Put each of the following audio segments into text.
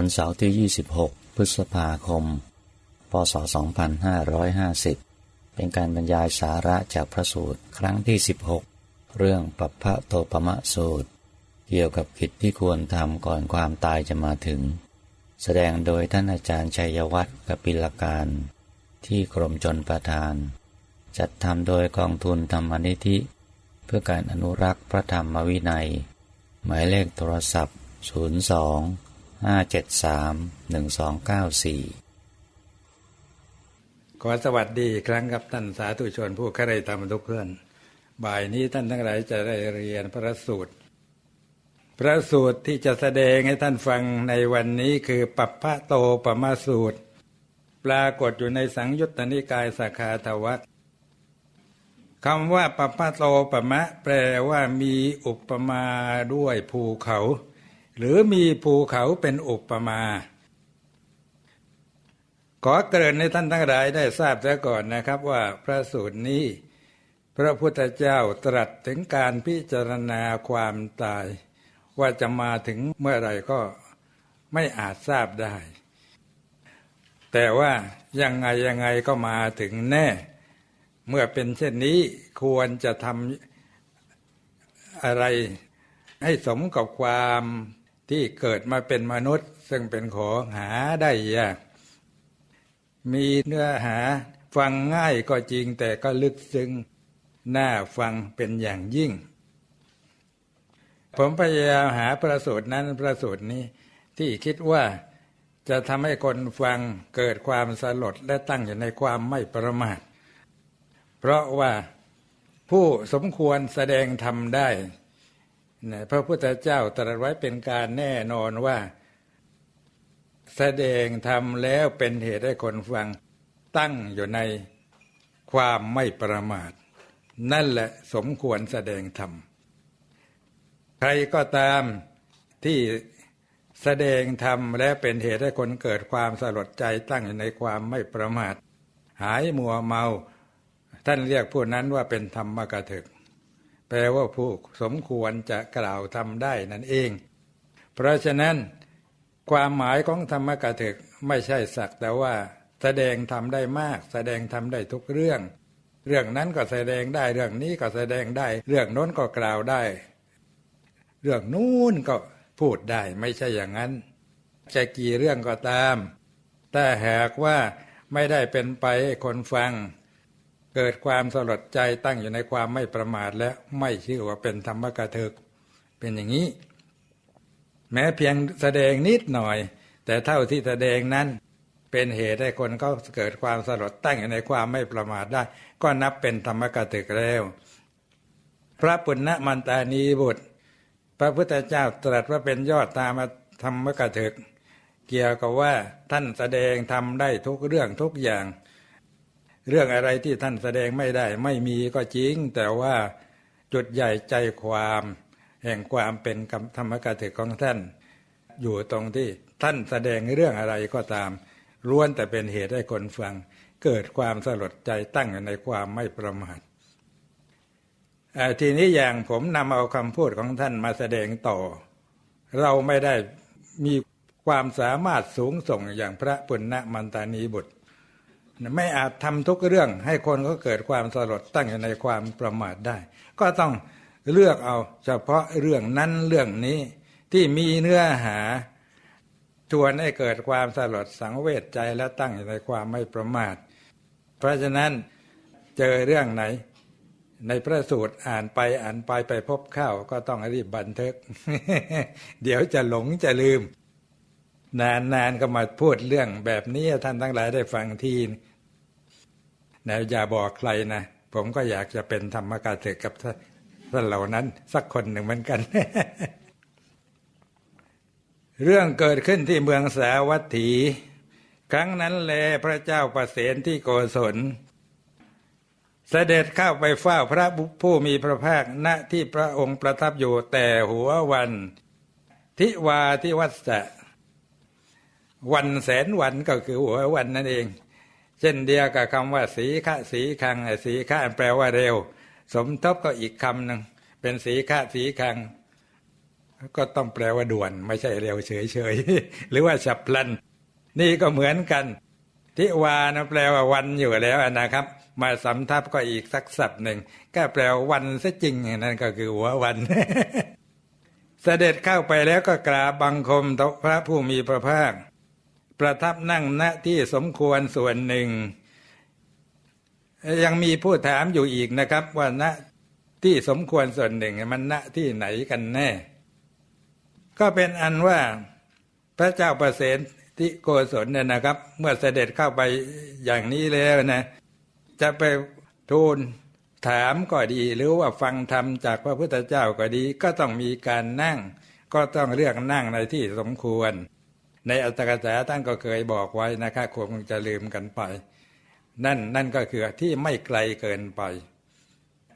วันเสาร์ที่ 26 พฤษภาคม พศ 2550 เป็นการบรรยายสาระจากพระสูตรครั้งที่ 16 เรื่องปัปพะโตปมะสูตร เกี่ยวกับกิจที่ควรทำก่อนความตายจะมาถึง แสดงโดยท่านอาจารย์ชัยวัฒน์กปิลการ ที่กรมจนประทาน จัดทำโดยกองทุนธรรมนิธิ เพื่อการอนุรักษ์พระธรรมวินัย หมายเลขโทรศัพท์ 02 573 1294ขอสวัสดีอีกครั้งครับท่านสาธุชนผู้เข้าใจธรรมทุกเพื่อน บ่ายนี้ท่านทั้งหลายจะได้เรียนพระสูตร พระสูตรที่จะแสดงให้ท่านฟังในวันนี้คือปัปพะโตปมาสูตร ปรากฏอยู่ในสังยุตตนิกายสาขาทวัตคำว่าปัปพะโตปมะ แปลว่ามีอุปมาด้วยภูเขา หรือมีภูเขาเป็นอุปมา ขอเกริ่นให้ท่านทั้งหลายได้ทราบซะก่อนนะครับว่าพระสูตรนี้ พระพุทธเจ้าตรัสถึงการพิจารณาความตาย ว่าจะมาถึงเมื่อไรก็ไม่อาจทราบได้ แต่ว่ายังไงยังไงก็มาถึงแน่ เมื่อเป็นเช่นนี้ควรจะทำอะไรให้สมกับความ ที่เกิดมาเป็นมนุษย์ ซึ่งเป็นของหาได้ยาก มีเนื้อหาฟังง่ายก็จริงแต่ก็ลึกซึ้งน่าฟังเป็นอย่างยิ่ง ผมพยายามหาประสูตรนั้นประสูตรนี้ที่คิดว่าจะทำให้คนฟังเกิดความสลดและตั้งอยู่ในความไม่ประมาท เพราะว่าผู้สมควรแสดงธรรมได้ นะพระพุทธเจ้าตรัสไว้เป็นการแน่นอนว่า แสดงธรรมแล้วเป็นเหตุให้คนฟังตั้งอยู่ในความไม่ประมาท นั่นแหละสมควรแสดงธรรม ใครก็ตามที่แสดงธรรมและเป็นเหตุให้คนเกิดความสลดใจตั้งอยู่ในความไม่ประมาท หายมัวเมา ท่านเรียกผู้นั้นว่าเป็นธรรมกถึก แปลว่าผู้สมควรจะกล่าวทำได้นั่นเอง เพราะฉะนั้น ความหมายของธรรมกถึกไม่ใช่สักแต่ว่า แสดงทำได้มาก แสดงทำได้ทุกเรื่อง เรื่องนั้นก็แสดงได้เรื่องนี้ก็แสดงได้ เรื่องโน้นก็กล่าวได้ เรื่องนู้นก็พูดได้ไม่ใช่อย่างนั้น จะกี่เรื่องก็ตาม แต่หากว่าไม่ได้เป็นไปคนฟัง เกิดความสลดใจตั้งอยู่ในความไม่ประมาทและไม่ชื่อว่าเป็นธรรมกถึก เป็นอย่างนี้ แม้เพียงแสดงนิดหน่อย แต่เท่าที่แสดงนั้น เป็นเหตุให้คนเขาเกิดความสลดตั้งอยู่ในความไม่ประมาทได้ ก็นับเป็นธรรมกถึกแล้ว พระปุณณมันตานีบุตร พระพุทธเจ้าตรัสว่าเป็นยอดตามธรรมกถึก เกี่ยวกับว่าท่านแสดงทำได้ทุกเรื่องทุกอย่าง เรื่องอะไรที่ท่านแสดงไม่ได้ ไม่มีก็จริง แต่ว่าจุดใหญ่ใจความ แห่งความเป็นธรรมกถึกของท่าน อยู่ตรงที่ท่านแสดงเรื่องอะไรก็ตามล้วนแต่เป็นเหตุให้คนฟัง เกิดความสลดใจตั้งอยู่ในความไม่ประมาททีนี้อย่างผมนำเอาคำพูดของท่านมาแสดงต่อ เราไม่ได้มีความสามารถสูงส่งอย่างพระปุณณมันตานีบุตร ไม่อาจทำทุกเรื่องให้คนก็เกิดความสลดตั้งอยู่ในความประมาทได้ ก็ต้องเลือกเอาเฉพาะเรื่องนั้นเรื่องนี้ที่มีเนื้อหาชวนให้เกิดความสลดสังเวชใจและตั้งอยู่ในความไม่ประมาท เพราะฉะนั้นเจอเรื่องไหน ในพระสูตรอ่านไปอ่านไปไปพบข้าวก็ต้องรีบบันทึก เดี๋ยวจะหลงจะลืม นานๆก็มาพูดเรื่องแบบนี้ท่านทั้งหลายได้ฟังที นะอย่าบอกใครนะผมก็อยากจะเป็นธรรมกาเถกกับท่านเหล่านั้น สักคนหนึ่งเหมือนกัน เรื่องเกิดขึ้นที่เมืองสาวัตถี ครั้งนั้นแลพระเจ้าประเสนที่โกศล เสด็จเข้าไปเฝ้าพระผู้มีพระภาคณที่พระองค์ประทับอยู่แต่หัววัน ทิวาที่วัดสะวันแสนวันก็คือหัววันนั่นเอง เช่นเดียวกับคำว่า สีฆะสีคังสีฆะแปลว่าเร็ว สมทบก็อีกคำหนึ่งเป็นสีฆะสีคัง ก็ต้องแปลว่าด่วน ไม่ใช่เร็วเฉยๆหรือว่าฉับพลัน นี่ก็เหมือนกันทิวานะแปลว่าวันอยู่แล้วนะครับ มาสำทับก็อีกสักศัพท์หนึ่งก็แปลว่าวันซะจริงนั่นก็คือหัววันเสด็จเข้าไปแล้วก็กราบบังคมพระผู้มีพระภาค ประทับนั่งณที่สมควรส่วนหนึ่ง ยังมีผู้ถามอยู่อีกนะครับ ว่าณที่สมควรส่วนหนึ่งมันณที่ไหนกันแน่ ก็เป็นอันว่าพระเจ้าประเสนที่โกศลเนี่ยนะครับ เมื่อเสด็จเข้าไปอย่างนี้แล้วนะจะไปทูลถามก็ดี หรือว่าฟังธรรมจากพระพุทธเจ้าก็ดี ก็ต้องมีการนั่ง ก็ต้องเลือกนั่งในที่สมควร ในอัตถกถาท่านก็เคยบอกไว้นะคะคงจะลืมกันไป นั่นนั่นก็คือที่ไม่ไกลเกินไป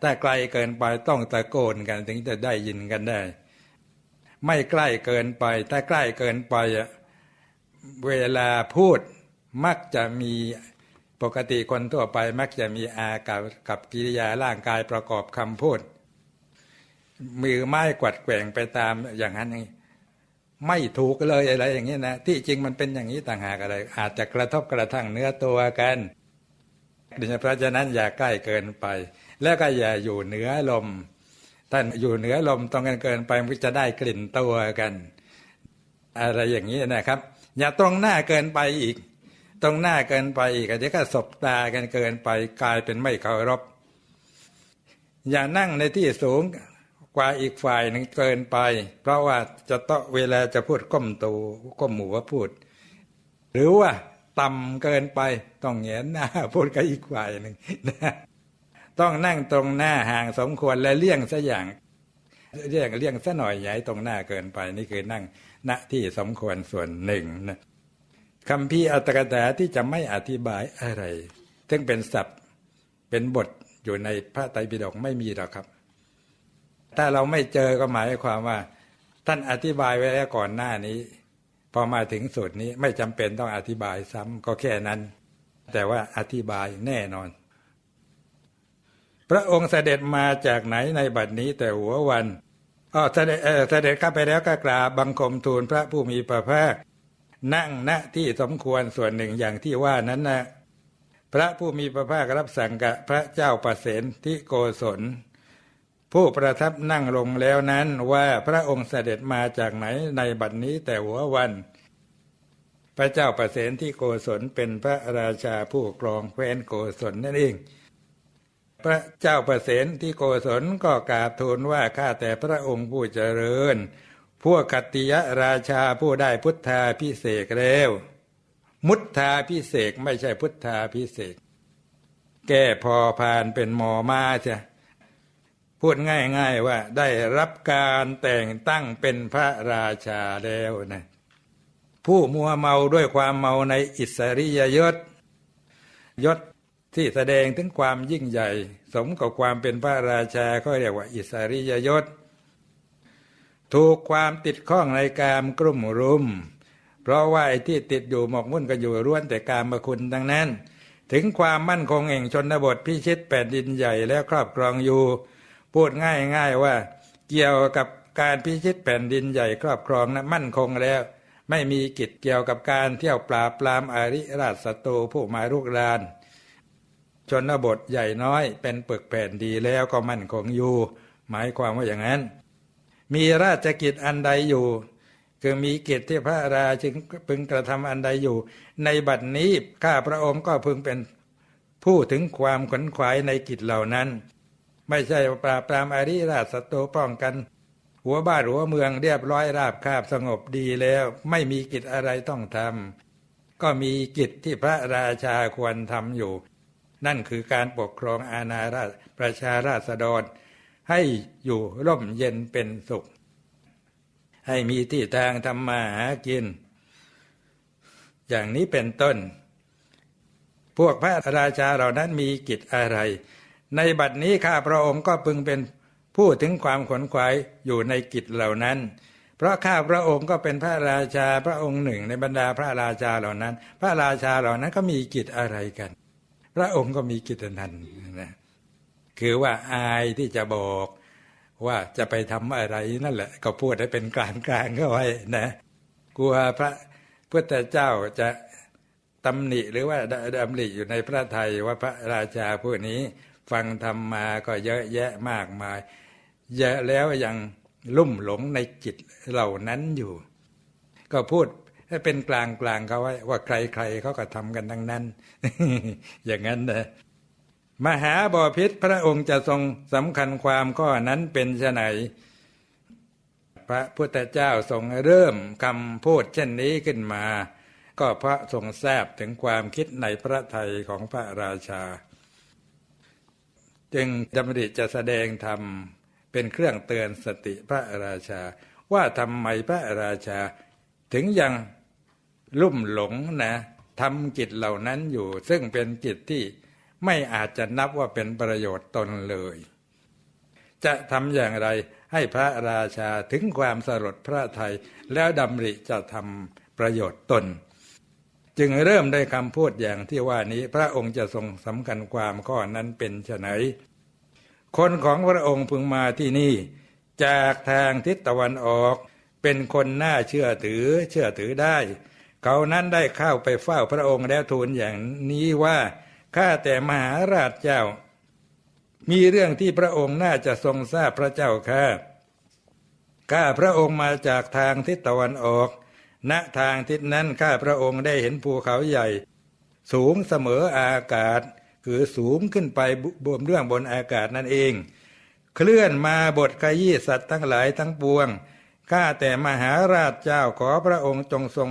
ถ้าไกลเกินไปต้องตะโกนกันถึงจะได้ยินกันได้ ไม่ใกล้เกินไป ถ้าใกล้เกินไปเวลาพูดมักจะมีปกติคนทั่วไปมักจะมีอากับกับกิริยาร่างกายประกอบคำพูด มือไม้กวัดแกว่งไปตามอย่างนั้นอย่างนี้ ไม่ถูกเลยอะไรอย่างนี้นะที่จริงมันเป็นอย่างนี้ต่างหากอะไร อาจจะกระทบกระทั่งเนื้อตัวกันเพราะฉะนั้นอย่าใกล้เกินไป แล้วก็อย่าอยู่เหนือลมท่านอยู่เหนือลมตรงกันเกินไปมันจะได้กลิ่นตัวกัน อะไรอย่างนี้นะครับ อย่าตรงหน้าเกินไปอีก ตรงหน้าเกินไปอีกอาจจะก็สบตากันเกินไปกลายเป็นไม่เคารพอย่านั่งในที่สูง กว่าอีกฝ่ายหนึ่งเกินไป เพราะว่าจะต้องเวลาจะพูดก้มตูก้มหัวพูด หรือว่าต่ำเกินไปต้องเหงนหน้าพูดกับอีกฝ่ายหนึ่งนะต้องนั่งตรงหน้าห่างสมควรและเลี่ยงซะอย่างเลี่ยงเลี่ยงซะหน่อยใหญ่ตรงหน้าเกินไป นี่คือนั่งณที่สมควรส่วนหนึ่งนะคำพี่อัตถกถาที่จะไม่อธิบายอะไร ซึ่งเป็นศัพท์เป็นบทอยู่ในพระไตรปิฎกไม่มีหรอกครับ ถ้าเราไม่เจอก็หมายความว่า ท่านอธิบายไว้แล้วก่อนหน้านี้ พอมาถึงสูตรนี้ไม่จำเป็นต้องอธิบายซ้ำก็แค่นั้น แต่ว่าอธิบายแน่นอน พระองค์เสด็จมาจากไหนในบัดนี้แต่หัววันอ๋อเสด็จเออเสด็จเข้าไปแล้วก็กราบบังคมทูลพระผู้มีพระภาค นั่งณที่สมควรส่วนหนึ่งอย่างที่ว่านั้นนะพระผู้มีพระภาครับสั่งกับพระเจ้าประเสนที่โกศล ผู้ประทับนั่งลงแล้วนั้นว่าพระองค์เสด็จมาจากไหนในบัดนี้แต่หัววัน พระเจ้าประเสนที่โกศลเป็นพระราชาผู้ครองแคว้นโกศลนั่นเอง พระเจ้าประเสนที่โกศลก็กราบทูลว่าข้าแต่พระองค์ผู้เจริญ พวกกัตติยราชาผู้ได้พุทธาพิเศษแล้ว มุทธาพิเศษไม่ใช่พุทธาพิเศษ แก้พอพานเป็นหมอมาใช่ พูดง่ายๆว่าได้รับการแต่งตั้งเป็นพระราชาแล้วนะผู้มัวเมาด้วยความเมาในอิสริยยศ ยศที่แสดงถึงความยิ่งใหญ่ สมกับความเป็นพระราชาก็เรียกว่า อิสริยยศ ถูกความติดข้องในกามกลุ่มรุม เพราะว่าไอ้ที่ติดอยู่หมกมุ่นก็อยู่ร่วนแต่กามมาคุณดังนั้น ถึงความมั่นคงแห่งชนบทพิชิตแผ่นดินใหญ่แล้วครอบครองอยู่ พูดง่ายๆว่า เกี่ยวกับการพิชิตแผ่นดินใหญ่ครอบครองนะมั่นคงแล้ว ไม่มีกิจเกี่ยวกับการเที่ยวปราบปรามอาริราชศัตรูผู้มารุกรานชนบทใหญ่น้อยเป็นปึกแผ่นดีแล้วก็มั่นคงอยู่ หมายความว่าอย่างนั้น มีราชกิจอันใดอยู่ คือมีกิจที่พระราชงพึงกระทำอันใดอยู่ ในบัดนี้ข้าพระองค์ก็พึงเป็นผู้ถึงความขนขวายในกิจเหล่านั้น ไม่ใช่ปราบปรามอาริราชศัตรูป้องกัน หัวบ้านหัวเมืองเรียบร้อยราบคาบสงบดีแล้ว ไม่มีกิจอะไรต้องทำก็มีกิจที่พระราชาควรทำอยู่ นั่นคือการปกครองอาณาราชประชาราษฎร ให้อยู่ร่มเย็นเป็นสุข ให้มีที่ทางทำมาหากิน อย่างนี้เป็นต้นพวกพระราชาเหล่านั้นมีกิจอะไร ในบัดนี้ข้าพระองค์ก็พึงเป็นผู้ถึงความขนขวายอยู่ในกิจเหล่านั้น เพราะข้าพระองค์ก็เป็นพระราชาพระองค์หนึ่งในบรรดาพระราชาเหล่านั้น พระราชาเหล่านั้นก็มีกิจอะไรกัน พระองค์ก็มีกิจนั้นนะคือว่าอายที่จะบอกว่าจะไปทำอะไรนั่นแหละ ก็พูดให้เป็นกลางกลางๆเข้าไว้นะกลัวพระพุทธเจ้าจะตำหนิหรือว่าดำริอยู่ในพระไทยว่าพระราชาผู้นี้ ฟังธรรมมาก็เยอะแยะมากมาย เยอะแล้วยังลุ่มหลงในจิตเหล่านั้นอยู่ ก็พูดให้เป็นกลางกลางเขาไว้ว่าใครๆเขาก็ทำกันทั้งนั้น อย่างนั้นนะมหาบอพิษพระองค์จะทรงสำคัญความข้อนั้นเป็นไฉนพระพุทธเจ้าทรงเริ่มคำพูดเช่นนี้ขึ้นมา ก็พระทรงทราบถึงความคิดในพระทัยของพระราชา จึงดำริจะแสดงธรรมเป็นเครื่องเตือนสติพระราชา ว่าทำไมพระราชา ถึงยังลุ่มหลงนะทำกิจเหล่านั้นอยู่ ซึ่งเป็นกิจที่ไม่อาจจะนับว่าเป็นประโยชน์ตนเลย จะทำอย่างไรให้พระราชาถึงความสลดพระทัยแล้วดำริจะทำประโยชน์ตน จึงเริ่มได้คำพูดอย่างที่ว่านี้พระองค์จะทรงสำคัญความข้อนั้นเป็นไฉนคนของพระองค์พึงมาที่นี่ จากทางทิศตะวันออก เป็นคนน่าเชื่อถือเชื่อถือได้ เขานั้นได้เข้าไปเฝ้าพระองค์แล้วทูลอย่างนี้ว่าข้าแต่มหาราชเจ้า มีเรื่องที่พระองค์น่าจะทรงทราบพระเจ้าข้าข้าพระองค์มาจากทางทิศตะวันออก ณทางทิศนั้นข้าพระองค์ได้เห็นภูเขาใหญ่ สูงเสมออากาศ คือสูงขึ้นไปบนเรื่องบนอากาศนั่นเอง เคลื่อนมาบทขยี้สัตว์ทั้งหลายทั้งปวงข้าแต่มหาราชเจ้าขอพระองค์จงทรง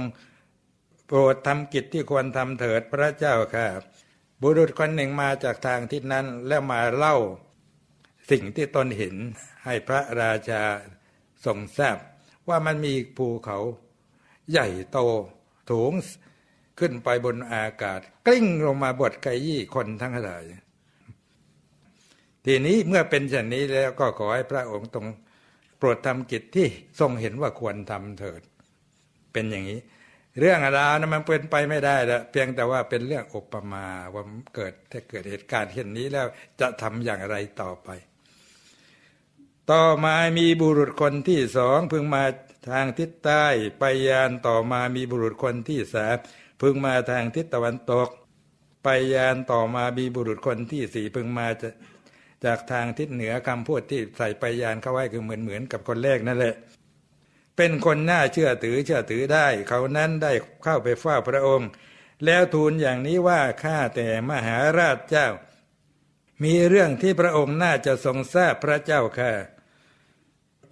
โปรดทำกิจที่ควรทำเถิดพระเจ้าค่ะ บุรุษคนหนึ่งมาจากทางทิศนั้นแล้วมาเล่า สิ่งที่ตนเห็นให้พระราชาทรงทราบว่ามันมีภูเขา ใหญ่โตสูงขึ้นไปบนอากาศ กลิ้งลงมาบดไกยี่คนทั้งหลายทีนี้เมื่อเป็นเช่นนี้แล้วก็ขอให้พระองค์ตรงโปรดทำกิจที่ทรงเห็นว่าควรทำเถิด เป็นอย่างนี้ เรื่องราวนะมันเป็นไปไม่ได้แล้วเพียงแต่ว่าเป็นเรื่องอุปมาว่าเกิดถ้าเกิดเหตุการณ์เช่นนี้แล้วจะทำอย่างไรต่อไป ต่อมามีบุรุษคนที่สองพึงมา ทางทิศใต้ไปยานต่อมามีบุรุษคนที่สามพึงมาทางทิศตะวันตก ไปยานต่อมามีบุรุษคนที่สี่พึงมาจะจากทางทิศเหนือคำพูดที่ใส่ไปยานเข้าไว้คือเหมือนเหมือนกับคนแรกนั่นแหละ เป็นคนน่าเชื่อถือเชื่อถือได้ เขานั้นได้เข้าไปเฝ้าพระองค์ แล้วทูลอย่างนี้ว่าข้าแต่มหาราชเจ้า มีเรื่องที่พระองค์น่าจะทรงทราบพระเจ้าค่ะ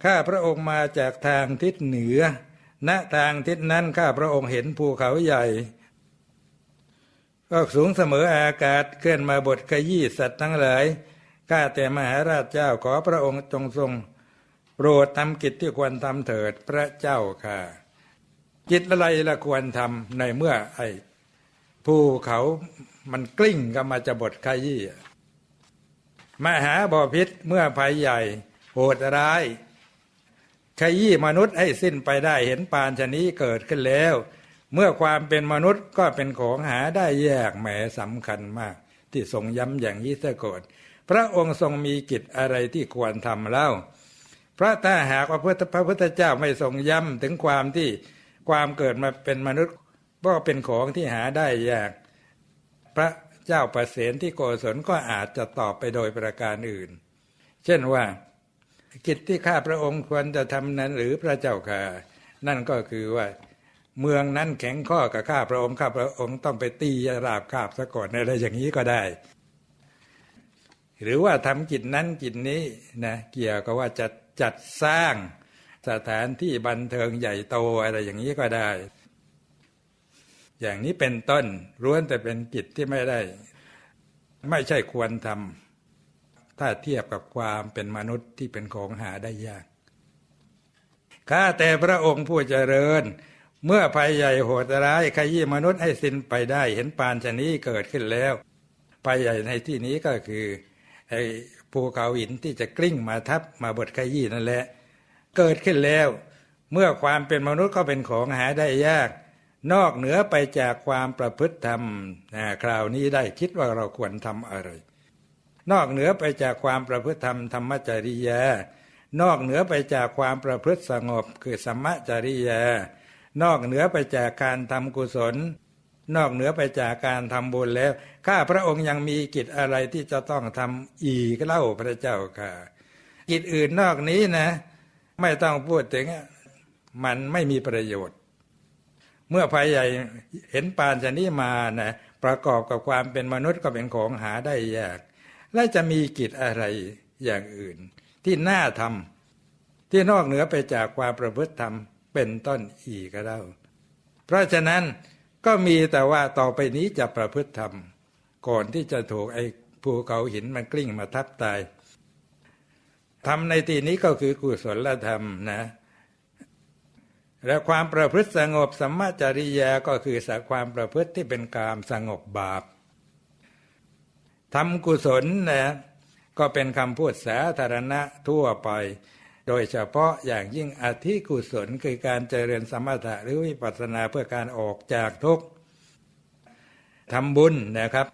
ข้าพระองค์มาจากทางทิศเหนือ ณ ทางทิศนั้นข้าพระองค์เห็นภูเขาใหญ่ก็สูงเสมออากาศเคลื่อนมาบทขยี้สัตว์ทั้งหลาย ข้าแต่มหาราชเจ้าขอพระองค์จงทรงโปรดทำกิจที่ควรทำเถิดพระเจ้าค่ะ กิจอะไรละควรทำในเมื่อไอ้ภูเขามันกลิ้งก็มาจะบทขยี้มหาบอพิษเมื่อภัยใหญ่ โหดร้าย ขยี้มนุษย์ให้สิ้นไปได้เห็นปานชนี้เกิดขึ้นแล้ว เมื่อความเป็นมนุษย์ก็เป็นของหาได้แยกแหมสำคัญมาก ที่ทรงย้ำอย่างนี้เสียก่อนพระองค์ทรงมีกิจอะไรที่ควรทำเล่าพระถ้าหากว่าพระพุทธเจ้าไม่ทรงย้ำถึงความที่ความเกิดมาเป็นมนุษย์ก็เป็นของที่หาได้ยาก พระเจ้าประเสนที่โกศลก็อาจจะตอบไปโดยประการอื่น เช่นว่า กิจที่ข้าพระองค์ควรจะทำนั้นหรือพระเจ้าค่ะนั่นก็คือว่าเมืองนั้นแข็งข้อกับข้าพระองค์ข้าพระองค์ต้องไปตีราบคาบซะก่อนอะไรอย่างนี้ก็ได้ หรือว่าทำกิจนั้นกิจนี้นะเกี่ยวกับว่าจะจัดสร้างสถานที่บันเทิงใหญ่โตอะไรอย่างนี้ก็ได้ อย่างนี้เป็นต้นล้วนแต่เป็นกิจที่ไม่ได้ ไม่ใช่ควรทำ ถ้าเทียบกับความเป็นมนุษย์ที่เป็นของหาได้ยากข้าแต่พระองค์ผู้เจริญ เมื่อภัยใหญ่โหดร้ายขยี้มนุษย์ให้สิ้นไปได้ เห็นปานชนี้เกิดขึ้นแล้วภัยใหญ่ในที่นี้ก็คือไอ้ภูเขาหินที่จะกลิ้งมาทับมาบดขยี้นั่นแหละ เกิดขึ้นแล้ว เมื่อความเป็นมนุษย์ก็เป็นของหาได้ยาก นอกเหนือไปจากความประพฤติธรรมนะคราวนี้ได้คิดว่าเราควรทำอะไร นอกเหนือไปจากความประพฤติธรรมธรรมจริยา นอกเหนือไปจากความประพฤติสงบคือสัมมจริยา นอกเหนือไปจากการทำกุศล นอกเหนือไปจากการทำบุญแล้ว ข้าพระองค์ยังมีกิจอะไรที่จะต้องทำอีกเล่าพระเจ้าค่ะ กิจอื่นนอกนี้นะ ไม่ต้องพูดถึงมันไม่มีประโยชน์ เมื่อภัยใหญ่เห็นปานชนี้มานะประกอบกับความเป็นมนุษย์ก็เป็นของหาได้ยาก และจะมีกิจอะไรอย่างอื่น ที่น่าทำที่นอกเหนือไปจากความประพฤติธรรมเป็นต้นอีกก็เล่าเพราะฉะนั้นก็มีแต่ว่าต่อไปนี้จะประพฤติธรรม ก่อนที่จะถูกไอ้ภูเขาหินมันกลิ้งมาทับตายทำในที่นี้ก็คือกุศลธรรมนะ และความประพฤติสงบสัมมาจริยาก็คือสักความประพฤติที่เป็นกามสงบบาป ทำกุศลนะก็เป็นคำพูดสาธารณะทั่วไป โดยเฉพาะอย่างยิ่งอธิกุศลคือการเจริญสมถะหรือวิปัสสนาเพื่อการออกจากทุกข์ทำบุญนะครับ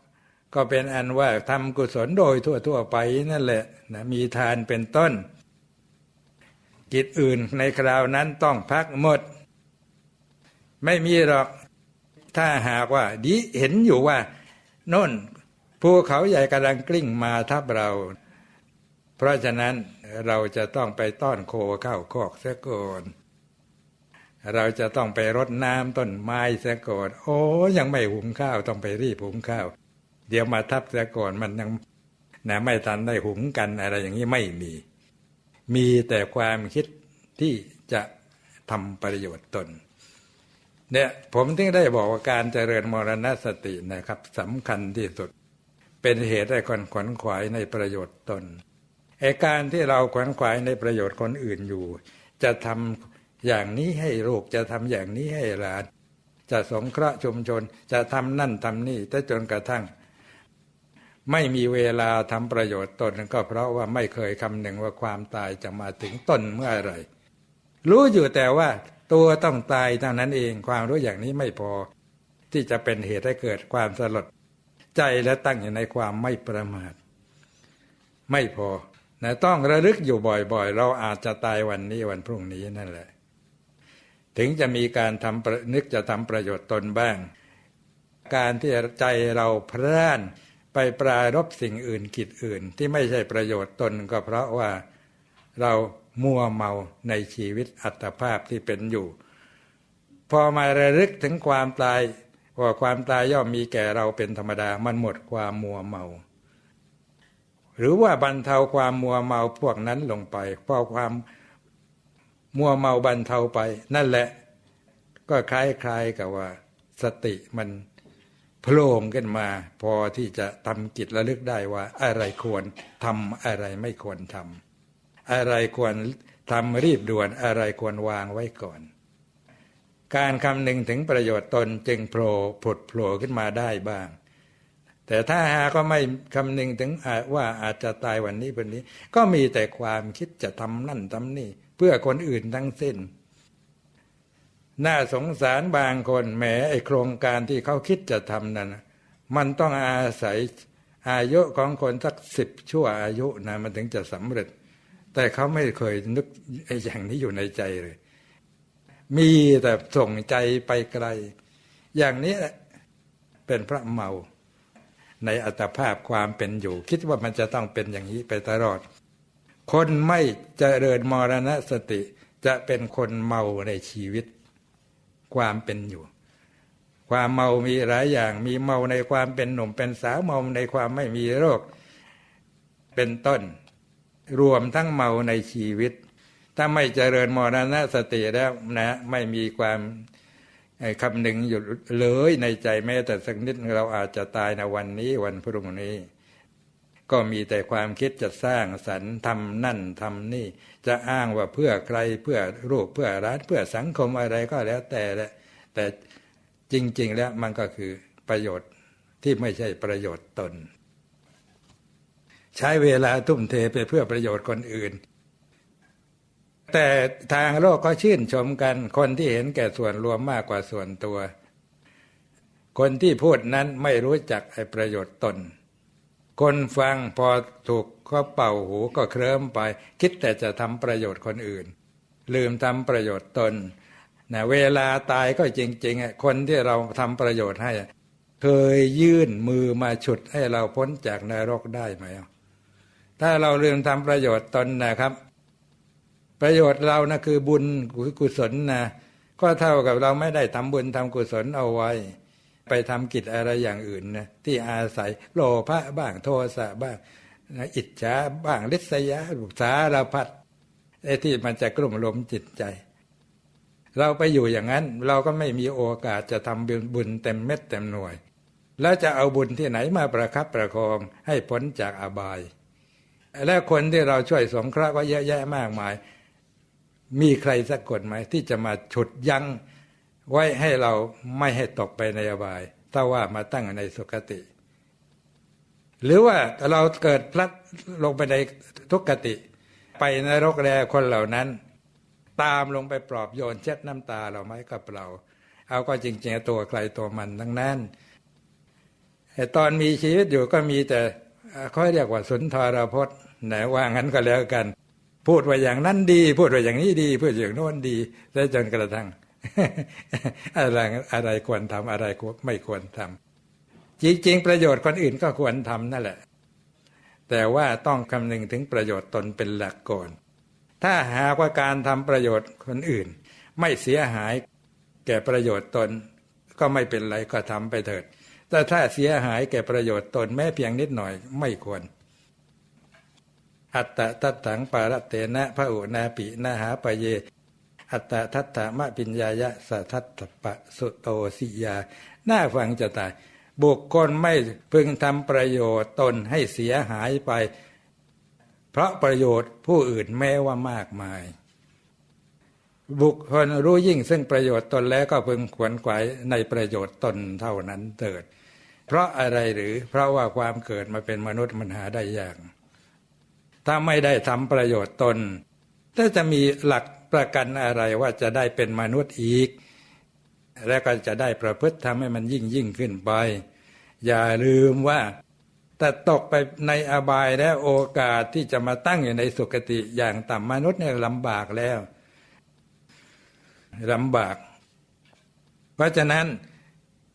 ก็เป็นอันว่าทำกุศลโดยทั่วๆไปนั่นแหละนะมีทานเป็นต้น กิจอื่นในคราวนั้นต้องพักหมด ไม่มีหรอกถ้าหากว่าดีเห็นอยู่ว่าน่น ภูเขาใหญ่กำลังกลิ้งมาทับเรา เพราะฉะนั้นเราจะต้องไปต้อนโคเข้าคอกเสียก่อนเราจะต้องไปรดน้ำต้นไม้เสียก่อนโอ้ยังไม่หุงข้าวต้องไปรีบหุงข้าว เดี๋ยวมาทับเสียก่อนมันยังนะไม่ทันได้หุงกันอะไรอย่างนี้ไม่มี มีแต่ความคิดที่จะทำประโยชน์ตนเนี่ยผมถึงได้บอกว่าการเจริญมรณสตินะครับสำคัญที่สุด เป็นเหตุให้คนขวนขวายในประโยชน์ตนไอการที่เราขวนขวายในประโยชน์คนอื่นอยู่ จะทำอย่างนี้ให้โลกจะทำอย่างนี้ให้หลาน จะสงเคราะห์ชุมชนจะทำนั่นทำนี่แต่จนกระทั่ง ไม่มีเวลาทำประโยชน์ตนก็เพราะว่าไม่เคยคำหนึ่งว่าความตายจะมาถึงตนเมื่อไรรู้อยู่แต่ว่าตัวต้องตายเท่านั้นเองความรู้อย่างนี้ไม่พอ ที่จะเป็นเหตุให้เกิดความสลด ใจและตั้งอยู่ในความไม่ประมาท ไม่พอนะต้องระลึกอยู่บ่อยๆ เราอาจจะตายวันนี้วันพรุ่งนี้นั่นแหละ ถึงจะมีการทำนึกจะทำประโยชน์ตนบ้าง การที่ใจเราพร่านไปปรารบสิ่งอื่นกิจอื่น ที่ไม่ใช่ประโยชน์ตนก็เพราะว่าเรามัวเมาในชีวิตอัตภาพที่เป็นอยู่ พอมาระลึกถึงความตาย ว่าความตายย่อมมีแก่เราเป็นธรรมดามันหมดความมัวเมา หรือว่าบรรเทาความมัวเมาพวกนั้นลงไปพอความมัวเมาบรรเทาไป นั่นแหละ ก็คล้ายๆกับว่า สติมันโผล่ขึ้นมา พอที่จะทำกิจระลึกได้ว่า อะไรควรทำอะไรไม่ควรทำอะไรควรทำรีบด่วนอะไรควรวางไว้ก่อน การคำนึงถึงประโยชน์ตนจึงโผล่ผุดโผล่ขึ้นมาได้บ้าง แต่ถ้าหาก็ไม่คำนึงถึงว่าอาจจะตายวันนี้วันนี้ ก็มีแต่ความคิดจะทำนั่นทำนี่ เพื่อคนอื่นทั้งสิ้น น่าสงสารบางคนแหมไอโครงการที่เขาคิดจะทำนั้นมันต้องอาศัยอายุของคนสักสิบชั่วอายุนะมันถึงจะสำเร็จ แต่เขาไม่เคยนึกไออย่างนี้อยู่ในใจเลย มีแต่ส่งใจไปไกล อย่างนี้เป็นพระเมาในอัตภาพความเป็นอยู่ คิดว่ามันจะต้องเป็นอย่างนี้ไปตลอด คนไม่เจริญมรณสติจะเป็นคนเมาในชีวิต ความเป็นอยู่ ความเมามีหลายอย่างมีเมาในความเป็นหนุ่มเป็นสาวเมาในความไม่มีโรค เป็นต้น รวมทั้งเมาในชีวิต ถ้าไม่เจริญมรณะสติแล้วนะไม่มีความคำหนึ่งอยู่เลยในใจแม้แต่สักนิดเราอาจจะตายในวันนี้วันพรุ่งนี้ ก็มีแต่ความคิดจะสร้างสรรค์ทำนั่นทำนี่ จะอ้างว่าเพื่อใครเพื่อรูปเพื่อร้านเพื่อสังคมอะไรก็แล้วแต่แหละแต่จริง ๆ แล้วมันก็คือประโยชน์ที่ไม่ใช่ประโยชน์ตน ใช้เวลาทุ่มเทไปเพื่อประโยชน์คนอื่น แต่ทางโลกก็ชื่นชมกัน คนที่เห็นแก่ส่วนรวมมากกว่าส่วนตัว คนที่พูดนั้นไม่รู้จักไอ้ประโยชน์ตน คนฟังพอถูกก็เป่าหูก็เคลิ้มไป คิดแต่จะทำประโยชน์คนอื่น ลืมทำประโยชน์ตนนะเวลาตายก็จริงๆคนที่เราทำประโยชน์ให้ เคยยื่นมือมาฉุดให้เราพ้นจากนรกได้ไหม ถ้าเราลืมทำประโยชน์ตนนะครับ ประโยชน์เรานะคือบุญกุศลนะก็เท่ากับเราไม่ได้ทำบุญทำกุศลเอาไว้ ไปทำกิจอะไรอย่างอื่นนะที่อาศัยโลภะบ้างโทสะบ้างนะอิจฉาบ้างลิษยาสารพัดไอ้ที่มันจะกลุ่มลมจิตใจ เราไปอยู่อย่างนั้น เราก็ไม่มีโอกาสจะทำบุญเต็มเม็ดเต็มหน่วย แล้วจะเอาบุญที่ไหนมาประคับประคองให้พ้นจากอบาย และคนที่เราช่วยสงเคราะห์ก็เยอะแยะมากมาย มีใครสักคนไหมที่จะมาฉุดยั้งไว้ให้เราไม่ให้ตกไปในอบายถ้าว่ามาตั้งในสุคติ หรือว่าเราเกิดพลัดลงไปในทุกขติ ไปในรกแรคนเหล่านั้น ตามลงไปปลอบโยนเช็ดน้ำตาเราไหมกับเรา เอาก็จริงๆตัวใครตัวมันทั้งนั้นแต่ตอนมีชีวิตอยู่ก็มีแต่เขาเรียกว่าสุนทรพจน์ไหนว่างั้นก็แล้วกัน พูดว่าอย่างนั้นดี พูดว่าอย่างนี้ดี พูดอย่างโน้นดีได้จนกระทั่งอะไรอะไรควรทำอะไรไม่ควรทำจริงๆ ประโยชน์คนอื่นก็ควรทำนั่นแหละ แต่ว่าต้องคำนึงถึงประโยชน์ตนเป็นหลักก่อน ถ้าหากว่าการทำประโยชน์คนอื่น ไม่เสียหายแก่ประโยชน์ตนก็ไม่เป็นไรก็ทำไปเถิด แต่ถ้าเสียหายแก่ประโยชน์ตนแม้เพียงนิดหน่อยไม่ควร อัตตะตัตถังปารเตนะพระอุนาปินาหาปเย อัตตะทัตถามะปิญญายะสัทัตถปะสุโตสิยา น่าฟังจะตาย บุคคลไม่พึงทำประโยชน์ตนให้เสียหายไป เพราะประโยชน์ผู้อื่นแม้ว่ามากมาย บุคคลรู้ยิ่งซึ่งประโยชน์ตนแล้วก็พึงขวนขวายในประโยชน์ตนเท่านั้นเถิด เพราะอะไรหรือเพราะว่าความเกิดมาเป็นมนุษย์มันหาได้ยาก ถ้าไม่ได้ทำประโยชน์ตนถ้าจะมีหลักประกันอะไรว่าจะได้เป็นมนุษย์อีก และก็จะได้ประพฤติทำให้มันยิ่งยิ่งขึ้นไป อย่าลืมว่าแต่ตกไปในอบายแล้วโอกาสที่จะมาตั้งอยู่ในสุคติอย่างต่ำมนุษย์เนี่ยลำบากแล้วลำบาก เพราะฉะนั้น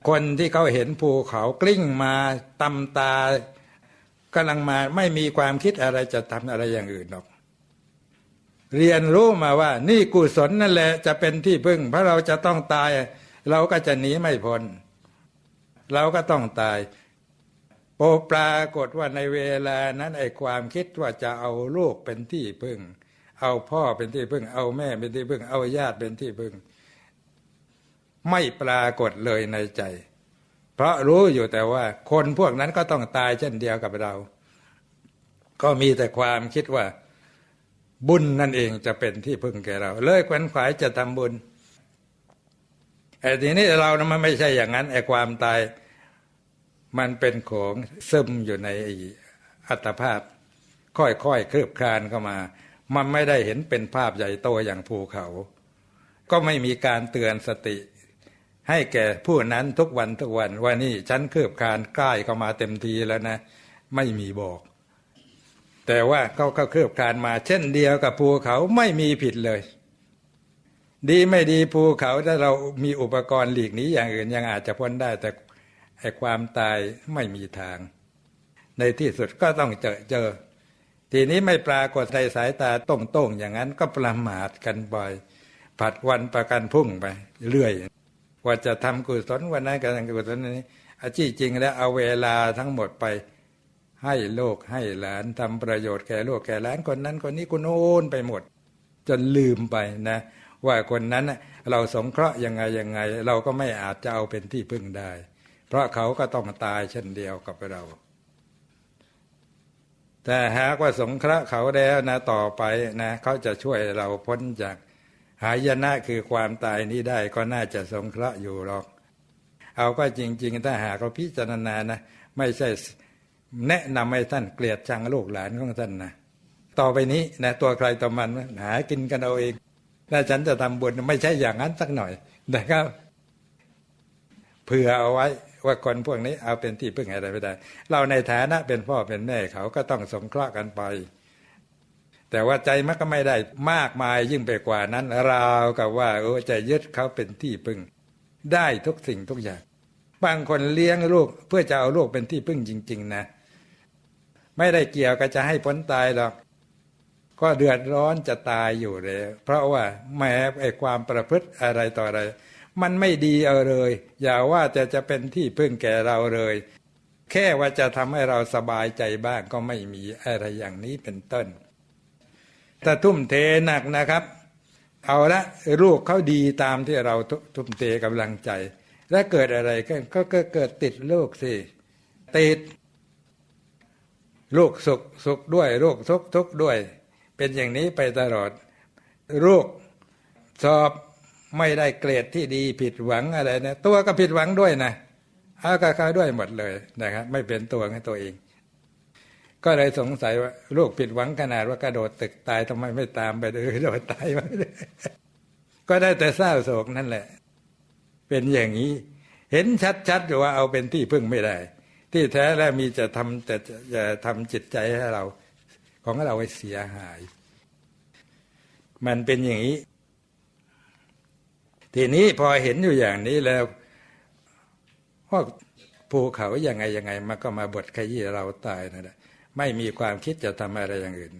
คนที่เขาเห็นภูเขากลิ้งมาตำตา กำลังมาไม่มีความคิดอะไรจะทำอะไรอย่างอื่นหรอก เรียนรู้มาว่า นี่กุศลนั่นแหละจะเป็นที่พึ่ง เพราะเราจะต้องตาย เราก็จะหนีไม่พ้นเราก็ต้องตายโปปรากฏว่าในเวลานั้นไอ้ความคิดว่าจะเอาลูกเป็นที่พึ่ง เอาพ่อเป็นที่พึ่ง เอาแม่เป็นที่พึ่ง เอาญาติเป็นที่พึ่ง ไม่ปรากฏเลยในใจ เพราะรู้อยู่แต่ว่า คนพวกนั้นก็ต้องตายเช่นเดียวกับเรา ก็มีแต่ความคิดว่า บุญนั่นเองจะเป็นที่พึ่งแก่เรา เลยควนขวายจะทำบุญไอ้ทีนี้เรานะมันไม่ใช่อย่างนั้นไอ้ความตายมันเป็นของซึมอยู่ในอัตภาพ ค่อยๆคลืบคลานเข้ามา มันไม่ได้เห็นเป็นภาพใหญ่โตอย่างภูเขา ก็ไม่มีการเตือนสติ ให้แก่ผู้นั้นทุกวันทุกวันว่านี่ฉันคืบคานใกล้เข้ามาเต็มทีแล้วนะ ไม่มีบอก แต่ว่าเขาเขาคืบคานมาเช่นเดียวกับภูเขาไม่มีผิดเลย ดีไม่ดีภูเขาถ้าเรามีอุปกรณ์หลีกหนี้อย่างอื่นยังอาจจะพ้นได้ แต่ไอ้ความตายไม่มีทาง ในที่สุดก็ต้องเจอเจอ ทีนี้ไม่ปรากฏในสายตาต้งต้งๆอย่างนั้นก็ประมาทกันบ่อย ผัดวันประกันพุ่งไปเรื่อย ว่าจะทำกุศลวันนั้นก็ทำกุศลนี้อาชีจริงแล้วเอาเวลาทั้งหมดไปให้โลกให้หลานทำประโยชน์แก่โลกแก่หลานคนนั้นคนนี้คนโน้นไปหมด จนลืมไปนะ ว่าคนนั้นเราสงเคราะห์ยังไงยังไง เราก็ไม่อาจจะเอาเป็นที่พึ่งได้ เพราะเขาก็ต้องตายเช่นเดียวกับเรา แต่หากว่าสงเคราะห์เขาแล้วนะต่อไปนะเขาจะช่วยเราพ้นจาก หายนะคือความตายนี้ได้ก็น่าจะสงเคราะห์อยู่หรอก เอาก็จริง ๆ ถ้าหากเราพิจารณานะ ไม่ใช่แนะนำให้ท่านเกลียดชังลูกหลานของท่านนะต่อไปนี้นะตัวใครตัวมันหากินกันเอาเองถ้าฉันจะทำบุญไม่ใช่อย่างนั้นสักหน่อยนะครับเผื่อเอาไว้ว่าคนพวกนี้เอาเป็นที่พึ่งอะไรไม่ได้ เราในฐานะเป็นพ่อเป็นแม่เขาก็ต้องสงเคราะห์กันไป แต่ว่าใจมันก็ไม่ได้มากมายยิ่งไปกว่านั้นราวกับว่าโอ้จะยึดเขาเป็นที่พึ่ง ได้ทุกสิ่งทุกอย่าง บางคนเลี้ยงลูกเพื่อจะเอาลูกเป็นที่พึ่งจริง ๆ นะ ไม่ได้เกี่ยวกับจะให้พ้นตายหรอกก็เดือดร้อนจะตายอยู่เลย เพราะว่าแม้ไอความประพฤติอะไรต่ออะไร มันไม่ดีเอาเลย อย่าว่าจะจะเป็นที่พึ่งแก่เราเลย แค่ว่าจะทำให้เราสบายใจบ้างก็ไม่มีอะไรอย่างนี้เป็นต้น ถ้าทุ่มเทหนักนะครับ เอาละลูกเขาดีตามที่เราทุ่มเทกำลังใจ และเกิดอะไรขึ้นก็เกิดติดลูกสิติดลูกสุขสุขด้วยลูกทุกทุกด้วย เป็นอย่างนี้ไปตลอดลูกสอบไม่ได้เกรดที่ดีผิดหวังอะไรนะตัวก็ผิดหวังด้วยนะเอากเขาด้วยหมดเลยนะครับ ไม่เป็นตัวของตัวเอง ก็เลยสงสัยว่าลูกผิดหวังขนาดว่ากระโดดตึกตายทำไมไม่ตามไปเลยโดดตายมาก็ได้แต่เศร้าโศกนั่นแหละ เป็นอย่างนี้ เห็นชัดๆอยู่ว่าเอาเป็นที่พึ่งไม่ได้ ที่แท้แล้วมีจะทำแต่จะทำจิตใจให้เรา ของเราให้เสียหาย มันเป็นอย่างนี้ ทีนี้พอเห็นอยู่อย่างนี้แล้วพวกภูเขายังไงยังไงมันก็มาบดขยี้เราตายนั่นแหละ ไม่มีความคิดจะทำอะไรอย่างอื่น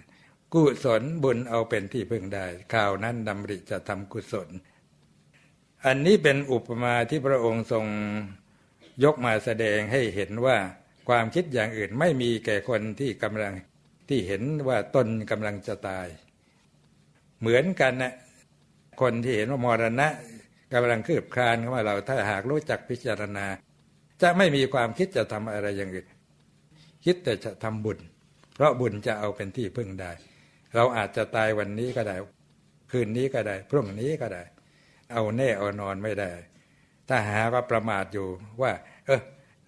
กุศลบุญเอาเป็นที่พึ่งได้ข่าวนั้นดำริจะทำกุศล อันนี้เป็นอุปมาที่พระองค์ทรงยกมาแสดงให้เห็นว่าความคิดอย่างอื่นไม่มีแก่คนที่กำลังที่เห็นว่าตนกำลังจะตาย เหมือนกันนะคนที่เห็นว่ามรณะกำลังคืบคลานเข้ามาเราถ้าหากรู้จักพิจารณา จะไม่มีความคิดจะทำอะไรอย่างอื่น คิดแต่จะทำบุญ เพราะบุญจะเอาเป็นที่พึ่งได้ เราอาจจะตายวันนี้ก็ได้ คืนนี้ก็ได้ พรุ่งนี้ก็ได้ เอาแน่เอานอนไม่ได้ ถ้าหาว่าประมาทอยู่ว่า เออ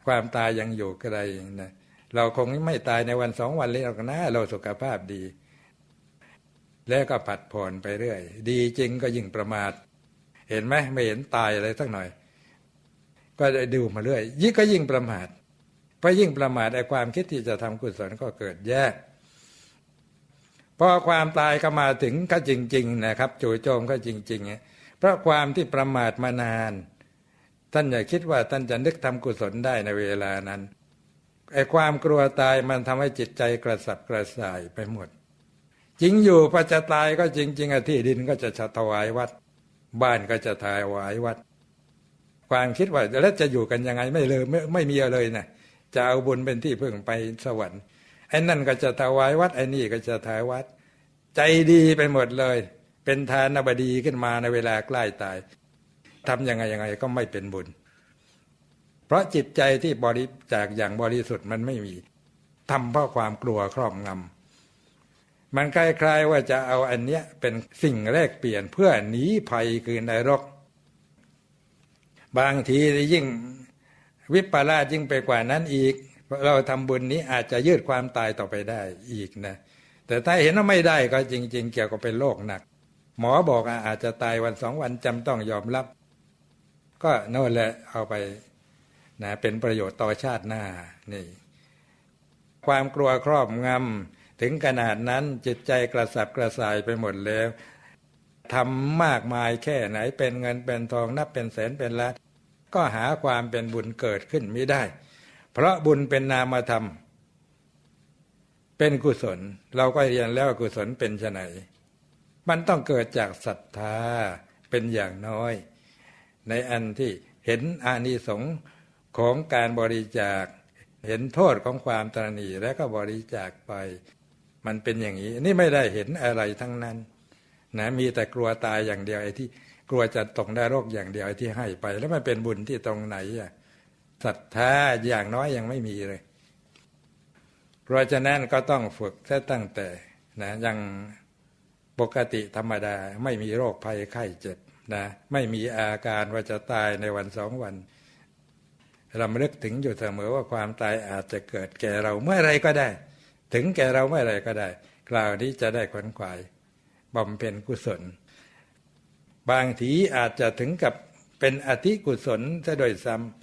ความตายยังอยู่ก็ได้นะเราคงไม่ตายในวันสองวันเลยหรอกนะเราสุขภาพดี แล้วก็ผัดผ่อนไปเรื่อย ดีจริงก็ยิ่งประมาท เห็นไหมไม่เห็นตายอะไรสักหน่อย ก็ได้ดูมาเรื่อยยิ่งก็ยิ่งประมาท พอยิ่งประมาทไอ้ความคิดที่จะทำกุศลก็เกิดแยกพอความตายก็มาถึงก็จริง ๆ นะครับจู่โจมก็จริงๆเพราะความที่ประมาทมานาน ท่านอย่าคิดว่าท่านจะนึกทำกุศลได้ในเวลานั้นไอ้ความกลัวตายมันทำให้จิตใจกระสับกระส่ายไปหมด จริงอยู่พอจะตายก็จริงๆที่ดินก็จะถวายวัด บ้านก็จะถวายวัด ความคิดว่าแล้วจะอยู่กันยังไงไม่เลยไม่ไม่มีเลยนะ จะเอาบุญเป็นที่พึ่งไปสวรรค์ไอ้นั่นก็จะถวายวัดไอ้นี่ก็จะถวายวัด ใจดีไปหมดเลย เป็นทานบดีขึ้นมาในเวลาใกล้ตายทำยังไงยังไงก็ไม่เป็นบุญ เพราะจิตใจที่บริจากอย่างบริสุทธิ์มันไม่มีทำเพราะความกลัวครอบงำมันคล้ายๆว่าจะเอาอันเนี้ยเป็นสิ่งแรกเปลี่ยนเพื่อหนีภัยคืนในรก บางทียิ่ง วิปลาสยิ่งไปกว่านั้นอีก เราทำบุญนี้อาจจะยืดความตายต่อไปได้อีกนะแต่ถ้าเห็นว่าไม่ได้ก็จริง ๆ เกี่ยวกับเป็นโรคหนัก หมอบอกอาจจะตายวันสองวันจำต้องยอมรับ ก็โน่นแหละเอาไปนะเป็นประโยชน์ต่อชาติหน้านี่ ความกลัวครอบงำถึงขนาดนั้นจิตใจกระสับกระส่ายไปหมดแล้วทำมากมายแค่ไหนเป็นเงินเป็นทองนับเป็นแสนเป็นล้าน ก็หาความเป็นบุญเกิดขึ้นไม่ได้ เพราะบุญเป็นนามธรรม เป็นกุศล เราก็เรียนแล้วกุศลเป็นไนมันต้องเกิดจากศรัทธาเป็นอย่างน้อย ในอันที่เห็นอานิสงส์ของการบริจาค เห็นโทษของความตรณีแล้วก็บริจาคไป มันเป็นอย่างนี้ นี่ไม่ได้เห็นอะไรทั้งนั้นนะมีแต่กลัวตายอย่างเดียวไอ้ที่ กลัวจะตกได้โรคอย่างเดียวที่ให้ไป แล้วมันเป็นบุญที่ตรงไหนอะศรัทธาอย่างน้อยยังไม่มีเลย เพราะฉะนั้นก็ต้องฝึกตั้งแต่นะยังปกติธรรมดาไม่มีโรคภัยไข้เจ็บนะไม่มีอาการว่าจะตายในวันสองวันเราเลึกถึงอยู่เสมอว่าความตายอาจจะเกิดแก่เราเมื่อไรก็ได้ ถึงแก่เราเมื่อไรก็ได้คราวนี้จะได้ขวนขวายบำเพ็ญกุศล บางทีอาจจะถึงกับเป็นอธิกุศลซะโดยซ้ำ